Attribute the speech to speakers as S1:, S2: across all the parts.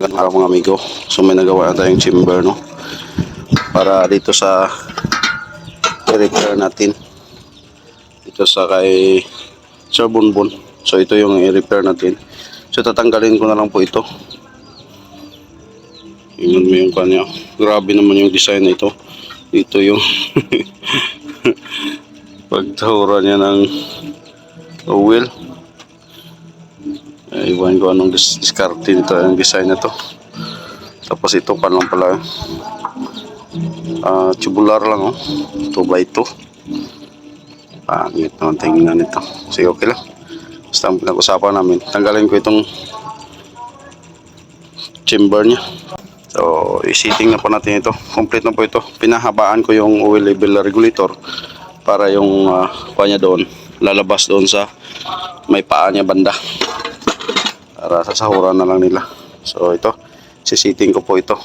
S1: Magandang araw mga amigo. So may nagawa na tayong chamber no. Para dito sa i-repair natin. Dito sa kay Sir Bonbon. So ito yung i-repair natin. So tatanggalin ko na lang po ito. Tingnan mo yung kanya. Grabe naman yung design na ito. Dito yung pagtahura niya ng wheel. Eh, Iwan ko anong dis diskarte nito, ang design na to. Tapos ito pa lang pala. ah tubular lang oh. 2 by 2 Pangit naman tingnan nito. Sige, okay lang. Basta ang pinag-usapan namin. Tanggalin ko itong chamber niya. So, isiting na po natin ito. Complete na po ito. Pinahabaan ko yung oil level regulator para yung uh, kanya doon lalabas doon sa may paa niya banda para sasahuran na lang nila. So ito. Sisiting ko po ito.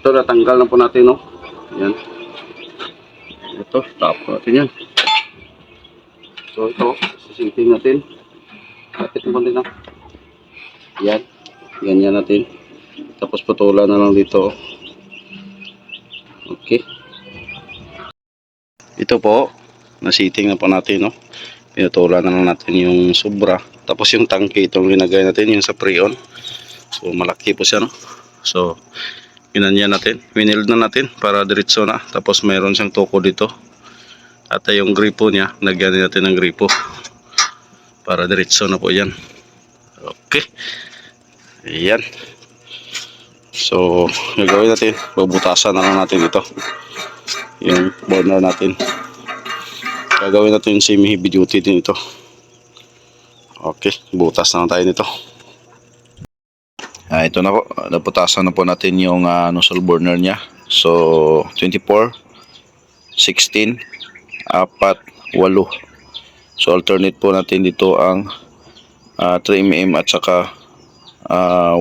S1: Ito natanggal na po natin no? Yan ito stop natin yan. So ito sisiting natin. Kapit mo din na yan ganyan natin. Tapos putulan na lang dito okay. Ito po nasiting na po natin no pinutulan na lang natin yung sobra. Tapos yung tangke itong linagay natin yung sa pre-on. So malaki po siya no? So ginanyan natin. Winild na natin para diretso na. Tapos mayroon siyang tuko dito. At yung gripo niya nagyan natin ng gripo. Para diretso na po yan. Okay. Ayan. So gagawin natin. Babutasan na lang natin ito. Yung burner natin gagawin natin yung semi heavy duty din ito. Okay butas na tayo nito. Ah, ito na po. Naputasan na po natin yung ah, nozzle burner nya so 24 16 apat 8 so alternate po natin dito ang ah, 3mm at saka ah,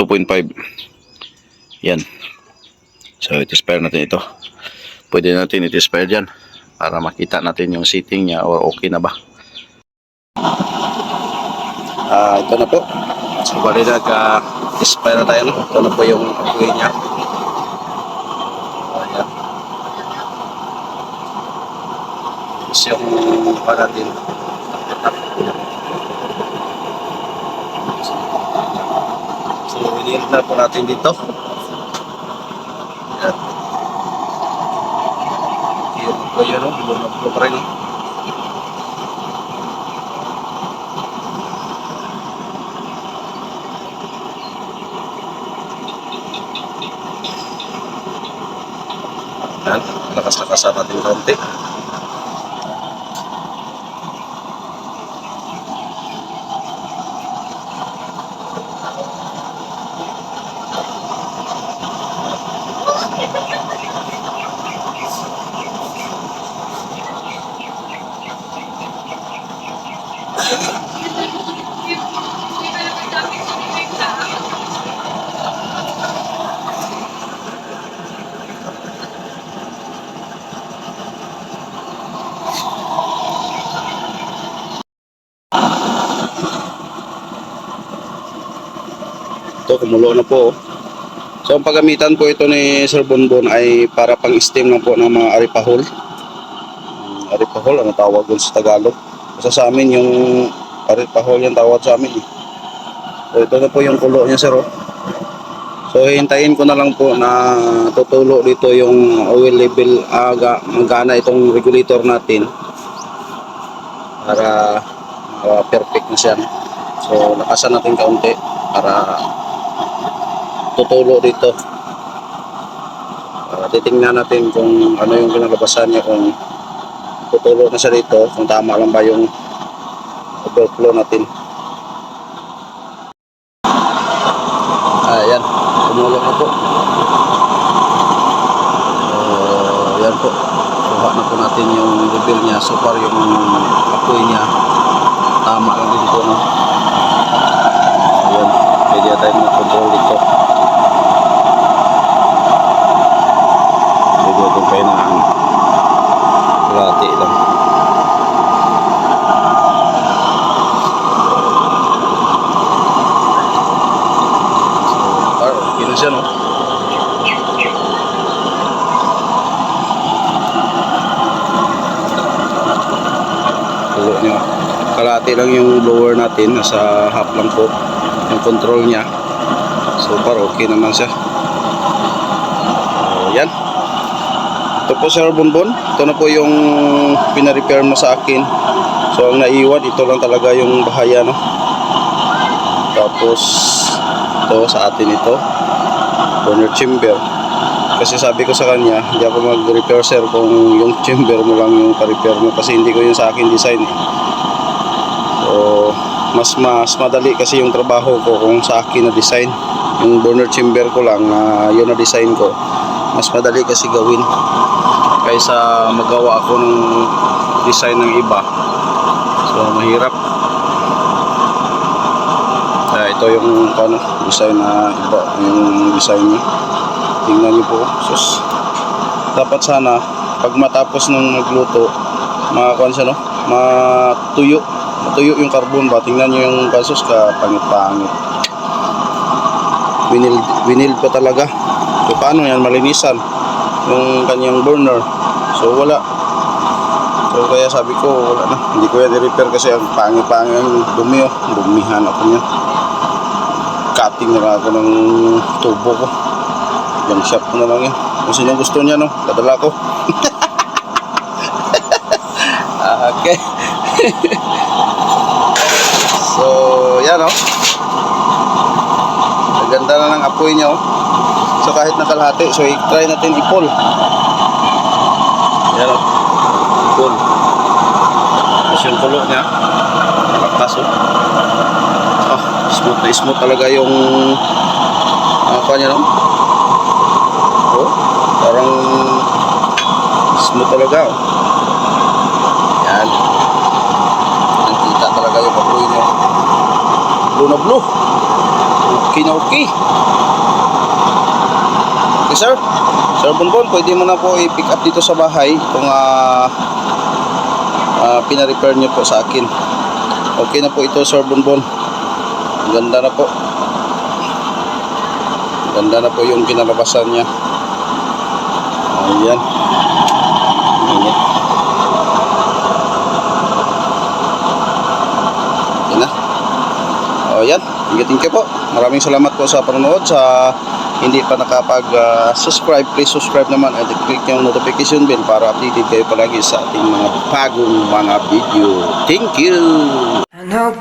S1: 2.5 yan. So i-spare natin ito pwede natin i-spare dyan para makita natin yung seating niya or okay na ba. Ah ito na po. So bali nag-spare na tayo ito na po yung apoy niya. Ayan. Tapos yung pa natin so winil na po natin dito ayan yung apoy ano lumablo pa rin no? Yan, lakas-lakasan natin konti. Kumulo na po. So, ang paggamitan po ito ni Sir Bonbon ay para pang steam lang po ng mga aripahol. Hmm, Aripahol, ano tawag dun sa Tagalog? Kasi sa amin yung aripahol yung tawag sa amin. eh. So, ito na po yung kulo niya, sir. oh. So, hintayin ko na lang po na tutulo dito yung oil level aga magana itong regulator natin para uh, perfect na siya. So, lakasan natin kaunti para tutulo dito. Uh, titingnan natin kung ano yung kinalabasan niya kung tutulo na siya dito kung tama lang ba yung overflow natin. Ayan, tumulo na po. So, yan po. Kuha na po natin yung level niya. So far yung apoy niya tama lang dito no pwede tayo mag-control dito pwede itong pahinaan lati lang so, okay na siya kalati lang yung lower natin nasa half lang po yung control niya. So far, okay naman siya. So, yan. Ito po Sir Bonbon. Ito na po yung pina-repair mo sa akin. So ang naiwan, ito lang talaga yung bahaya, no? Tapos, ito sa atin ito. Burner chamber. Kasi sabi ko sa kanya, hindi ako mag-repair sir kung yung chamber mo lang yung pa-repair mo kasi hindi ko yun sa akin design. eh. So, mas mas madali kasi yung trabaho ko kung sa akin na design. Yung burner chamber ko lang, na yun na design ko. Mas madali kasi gawin kaysa magawa ako ng design ng iba. So, mahirap. Ah, ito yung ano, design na iba, yung design niya. Tingnan niyo po. Sus. Dapat sana pag matapos ng magluto, makakuan siya no, matuyo. Matuyo yung carbon ba? Tingnan niyo yung kasos ka pangit-pangit. Winil winil pa talaga. So paano yan malinisan yung kanyang burner? So wala. So kaya sabi ko wala na. Hindi ko yan i-repair kasi ang pangit-pangit ang dumi oh. Dumihan ako niya. Cutting na ako ng tubo ko. Yung shop ko na lang yan. Kung sino gusto niya, no? Padala ko. Ah, okay. So, yan, no? Ang ganda na ng apoy niya, oh. So, kahit nakalahati, so, i-try natin i-pull. Yan, oh. Pull. Tapos yung kulo niya. Lakas, oh. Ah, smooth na smooth talaga yung apa niya, no? Oh, parang smooth talaga. Oh. Yan. Nakita talaga yung apoy niya. Blue na. Okay na okay. Okay, sir. Sir Bonbon, pwede mo na po i-pick up dito sa bahay kung uh, uh, pina-repair niyo po sa akin. Okay na po ito, Sir Bonbon. Ganda na po. Ganda na po yung kinalabasan niya. Ayan. Init. Yan na. O yan. Thank you, po. Maraming salamat po sa panonood. Sa hindi pa nakapag-subscribe, please subscribe naman at click yung notification bell para updated kayo palagi sa ating mga bagong mga video. Thank you!
S2: I know